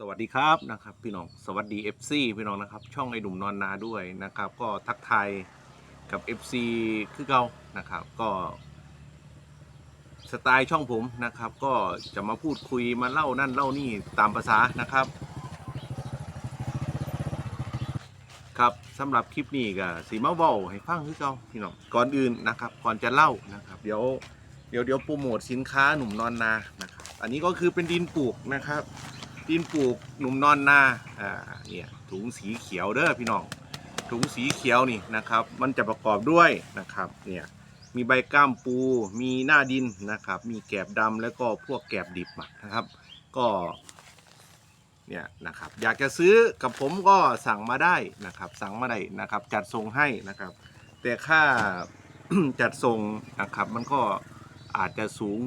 สวัสดีครับนะครับพี่น้องสวัสดี FC พี่น้องนะครับ ช่องไอ้หนุ่มนอนนาด้วยนะครับ ก็ทักทายกับ FC คือเก่านะครับ ก็สไตล์ช่องผมนะครับ ก็จะมาพูดคุยมาเล่านั่นเล่านี่ตามภาษานะครับ ครับสำหรับคลิปนี้ก็สีมาเว้าให้ฟังคือเก่าพี่น้องก่อนอื่นนะครับ ก่อนจะเล่านะครับ เดี๋ยวเดี๋ยวเดี๋ยวโปรโมทสินค้าหนุ่มนอนนานะครับ อันนี้ก็คือเป็นดินปลูกนะครับ ดินปลูกหนุ่มนอนนาอ่าเนี่ยถุงสีเขียวเด้อพี่น้องถุงสีเขียวนี่นะครับ มันจะประกอบด้วยนะครับเนี่ยมีใบก้ามปู มีหน้าดินนะครับ มีแกบดำแล้วก็พวกแกบดิบนะครับ ก็เนี่ยนะครับอยากจะซื้อกับผมก็สั่งมาได้นะครับ สั่งมาได้นะครับ จัดส่งให้นะครับ แต่ค่าจัดส่งนะครับ มันก็อาจจะสูง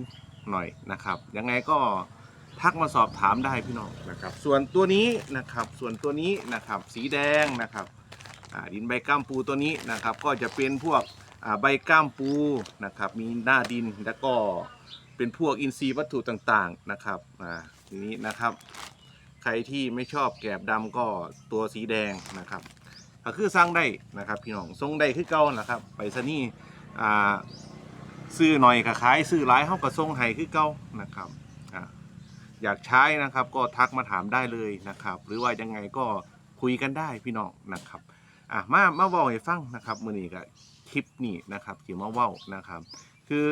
หน่อยนะครับ ยังไงก็ ทักมาสอบถามได้พี่น้องนะครับ ส่วนตัวนี้นะครับ ส่วนตัวนี้นะครับสีแดงนะครับดินใบก้ามปูตัวนี้นะครับ ก็จะเป็นพวกใบก้ามปูนะครับ มีหน้าดินแล้วก็เป็นพวกอินทรีย์วัตถุต่างๆนะครับอ่าทีนี้นะครับ ใครที่ไม่ชอบแกบดำก็ตัวสีแดงนะครับก็คือสร้างได้นะครับพี่น้องทรงได้คือเก่านะครับ ไปซะนี่อ่าซื้อหน่อยก็ขายซื้อหลายเฮาก็ทรงให้คือเก่านะครับ อยากใช้นะครับ ก็ทักมาถามได้เลยนะครับ หรือว่ายังไงก็คุยกันได้พี่น้องนะครับอะมามาเว้าให้ฟังนะครับมื้อนี้ก็คลิปนี้นะครับที่มาเว้านะครับ คือ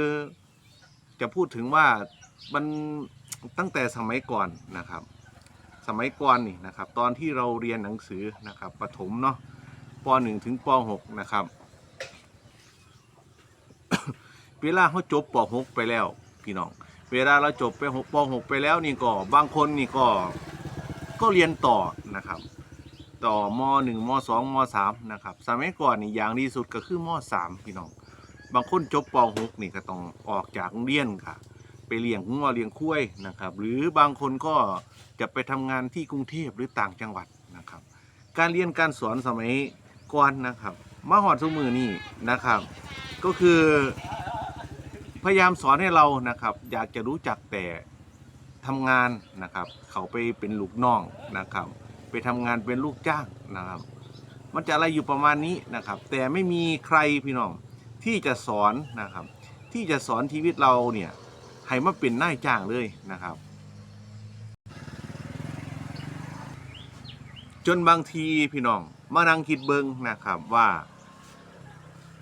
จะพูดถึงว่ามันตั้งแต่สมัยก่อนนะครับ สมัยก่อนนี่นะครับ ตอนที่เราเรียนหนังสือนะครับประถมเนาะป .1 ถึงป .6 นะครับ เวลาเขาจบป .6 ไปแล้วพี่น้อง เวลาเราจบไป6ป .6 ไปแล้วนี่ก็บางคนนี่ก็ก็เรียนต่อนะครับ ต่อม .1 ม .2 ม .3 นะครับสมัยก่อนนี่อย่างดีสุดก็คือม .3 พี่น้องบางคนจบป .6 นี่ก็ต้องออกจากโรงเรียนค่ะ ไปเลี้ยงงัวเลี้ยงคุ้ยนะครับ หรือบางคนก็จะไปทำงานที่กรุงเทพหรือต่างจังหวัดนะครับ การเรียนการสอนสมัยก่อนนะครับมาหอดสมือนี่นะครับ ก็คือ พยายามสอนให้เรานะครับ อยากจะรู้จักแต่ทำงานนะครับ เขาไปเป็นลูกน้องนะครับ ไปทำงานเป็นลูกจ้างนะครับ มันจะอะไรอยู่ประมาณนี้นะครับ แต่ไม่มีใครพี่น้องที่จะสอนนะครับ ที่จะสอนชีวิตเราเนี่ยให้มาเป็นนายจ้างเลยนะครับ จนบางทีพี่น้องมานั่งคิดเบิงนะครับว่า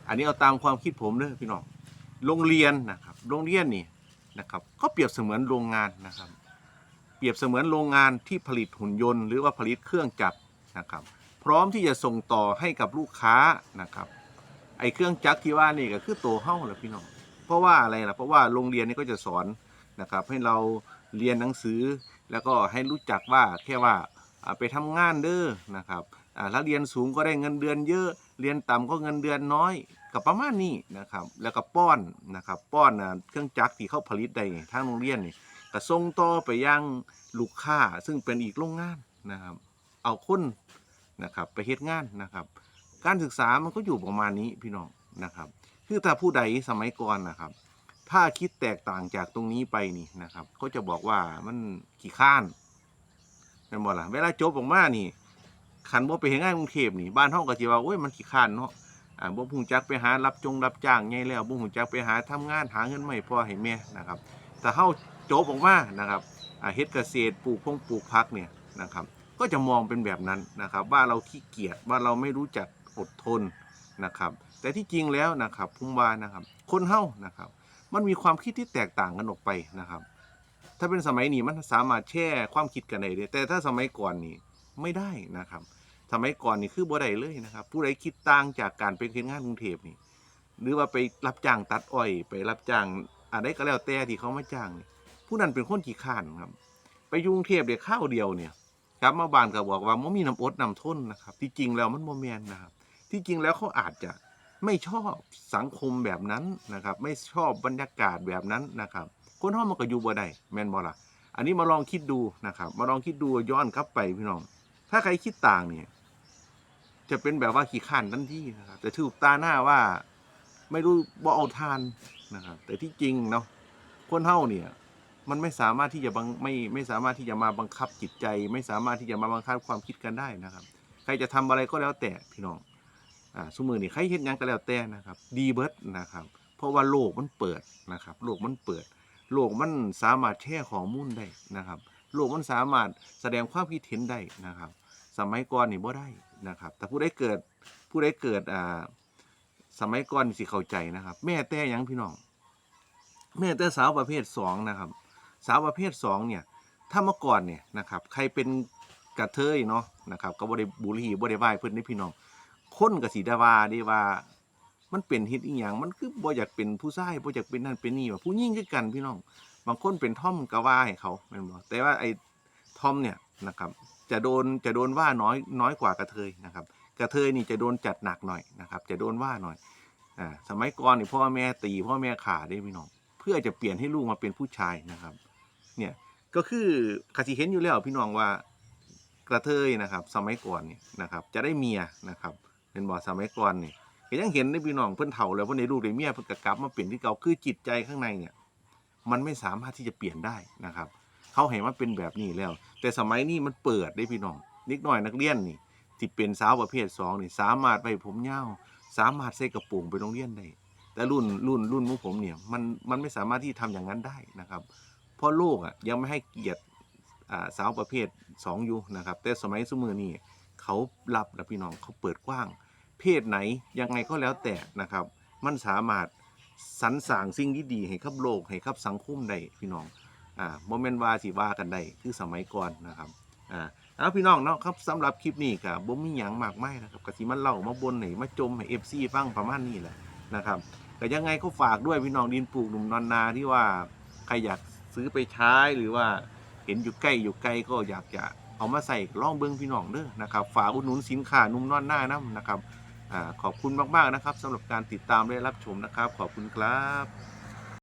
อันนี้เอาตามความคิดผมเด้อพี่น้อง โรงเรียนนะครับโรงเรียนนี่นะครับก็เปรียบเสมือนโรงงานนะครับ เปรียบเสมือนโรงงานที่ผลิตหุ่นยนต์ หรือว่าผลิตเครื่องจักรนะครับ พร้อมที่จะส่งต่อให้กับลูกค้านะครับ ไอ้เครื่องจักรที่ว่านี่ก็คือตัวเฮ้าแหละพี่น้องเพราะว่าอะไรล่ะเพราะว่าโรงเรียนนี่ก็จะสอนนะครับให้เราเรียนหนังสือ แล้วก็ให้รู้จักว่าแค่ว่าไปทำงานเด้อนะครับอ่าถ้าเรียนสูงก็ได้เงินเดือนเยอะ เรียนต่ำก็เงินเดือนน้อยกับประมาณนี้นะครับ แล้วก็ป้อนนะครับ ป้อนอ่าเครื่องจักรที่เขาผลิตได้ทางโรงเรียนนี่ก็ส่งต่อไปยังลูกค้าซึ่งเป็นอีกโรงงานนะครับ เอาคนนะครับไปเฮ็ดงานนะครับ การศึกษามันก็อยู่ประมาณนี้พี่น้องนะครับ คือถ้าผู้ใดสมัยก่อนนะครับ ถ้าคิดแตกต่างจากตรงนี้ไปนี่นะครับก็จะบอกว่ามันขี้ข้านเป็นบ่ล่ะเวลาจบออกมานี่ ขันบ่ไปเห็นงานกรุงเทพนี่บ้านเฮาก็สิว่าโอ้ยมันขี้ข้านเนาะอ่าบ่ฮู้จักไปหารับจงรับจ้างใหญ่แล้วบ่ฮู้จักไปหาทำงานหาเงินมาให้พ่อให้แม่นะครับแต่เฮาจบออกมานะครับอ่าเฮ็ดเกษตรปลูกพงปลูกผักเนี่ยนะครับก็จะมองเป็นแบบนั้นนะครับว่าเราขี้เกียจว่าเราไม่รู้จักอดทนนะครับ แต่ที่จริงแล้วนะครับพุ่มวานะครับคนเฮานะครับ มันมีความคิดที่แตกต่างกันออกไปนะครับ ถ้าเป็นสมัยนี้มันสามารถแช่ความคิดกันได้เลยแต่ถ้าสมัยก่อนนี่ ไม่ได้นะครับสมัยก่อนนี่คือบ่ได้เลยนะครับ ผู้ใดคิดต่างจากการไปเฮ็ดงานกรุงเทพนี่ หรือว่าไปรับจ้างตัดอ้อย ไปรับจ้างอะไรก็แล้วแต่ที่เขามาจ้างนี่ผู้นั้นเป็นคนขี้ข้านครับ ไปยกรุงเทพเดี๋ยวข้าวเดียวเนี่ยกลับมาบานก็บอกว่ามันมีน้ำอดน้ำทนนะครับ ที่จริงแล้วมันโมเมนนะครับ ที่จริงแล้วเขาอาจจะไม่ชอบสังคมแบบนั้นนะครับ ไม่ชอบบรรยากาศแบบนั้นนะครับ คนห้องมันก็อยู่บ่ได้แมนบ่ล่ะอันนี้มาลองคิดดูนะครับ มาลองคิดดูย้อนกลับไปพี่น้อง ถ้าใครคิดต่างเนี่ย จะเป็นแบบว่าขี้ข้านทันทีนะครับแต่ถูกตาหน้าว่าไม่รู้บ่เอาทานนะครับ แต่ที่จริงเนาะคนเฮาเนี่ย มันไม่สามารถที่จะบังไม่ไม่สามารถที่จะมาบังคับจิตใจ ไม่สามารถที่จะมาบังคับความคิดกันได้นะครับ ใครจะทำอะไรก็แล้วแต่พี่น้องอ่าสมมือนี่ใครเห็นยังก็แล้วแต่นะครับ ดีเบิร์ดนะครับ เพราะว่าโลกมันเปิดนะครับ โลกมันเปิด โลกมันสามารถแช่ข้อมูลได้นะครับ โลกมันสามารถแสดงความคิดเห็นได้นะครับ สมัยก่อนนี่บ่ได้นะครับ แต่ผู้ใดเกิดผู้ใดเกิดอ่าสมัยก่อนมีสิเข้าใจนะครับ แม่แต่ยังพี่น้อง แม่แต่สาวประเภทสองนะครับ สาวประเภทสองเนี่ย ถ้าเมื่อก่อนเนี่ยนะครับ ใครเป็นกระเทยเนาะนะครับ ก็บ่ได้บุรีบ่ได้ไหว้เพิ่นนี่พี่น้อง คนก็สิได้ว่าได้ว่า มันเป็นเฮ็ดอีหยังมันคือบ่อยากเป็นผู้ชายบ่อยากเป็นนั่นเป็นนี่ว่าผู้หญิงคือกันพี่น้อง บางคนเป็นท่อมก็ว่าให้เขาแม่นบ่แต่ว่าไอ้ท่อมเนี่ยนะครับ จะโดนจะโดนว่าน้อยน้อยกว่ากระเทยนะครับกระเทยนี่จะโดนจัดหนักหน่อยนะครับ จะโดนว่าหน่อยอ่าสมัยก่อนนี่พ่อแม่ตีพ่อแม่ขาได้พี่น้องเพื่อจะเปลี่ยนให้ลูกมาเป็นผู้ชายนะครับ เนี่ยก็คือกสิเห็นอยู่แล้วพี่น้องว่ากระเทยนะครับ สมัยก่อนนี่นะครับ จะได้เมียนะครับเป็นบ่สมัยก่อนนี่ก็ยังเห็นได้พี่น้องเพิ่นเฒ่าแล้วเพิ่นได้ลูกได้เมียเพิ่นก็กลับมาเป็นที่เก่าคือจิตใจข้างในเนี่ย มันไม่สามารถที่จะเปลี่ยนได้นะครับ เขาเห็นว่าเป็นแบบนี้แล้ว แต่สมัยนี้มันเปิดได้พี่น้องนิดหน่อยนักเรียนนี่ที่เป็นสาวประเภทสองนี่สามารถไปผมเยาสามารถใส่กระโปรงไปโรงเรียนได้แต่รุ่นรุ่นรุ่นมุกผมเนี่ยมันมันไม่สามารถที่จะทำอย่างนั้นได้นะครับ เพราะโลกอะยังไม่ให้เกียรติสาวประเภทสองอยู่นะครับ แต่สมัยสมือนี่เขารับนะพี่น้องเขาเปิดกว้าง เพศไหนยังไงก็แล้วแต่นะครับ มันสามารถสรรสางสิ่งที่ดีให้กับโลกให้กับสังคมได้พี่น้อง อ่าโมเมนต์ว่าสิว่ากันได้คือสมัยก่อนนะครับอ่าเอาพี่น้องเนาะครับสำหรับคลิปนี้ก็บ่มีหยังมากไมายนะครับก็สิมาเล่ามาบนให้มาจมให้ FC ฟังประมาณนี้แหละนะครับก็ยังไงก็ฝากด้วยพี่น้องดินปลูกหนุ่มนอนนาที่ว่าใครอยากซื้อไปใช้หรือว่าเห็นอยู่ใกล้อยู่ไกลก็อยากจะเอามาใส่ล่องเบิ้งพี่น้องเด้อนะครับฝากอุดหนุนสินค้านุ่มนอนหน้านํนะครับอ่าขอบคุณมากๆนะครับสำหรับการติดตามและรับชมนะครับ ขอบคุณครับ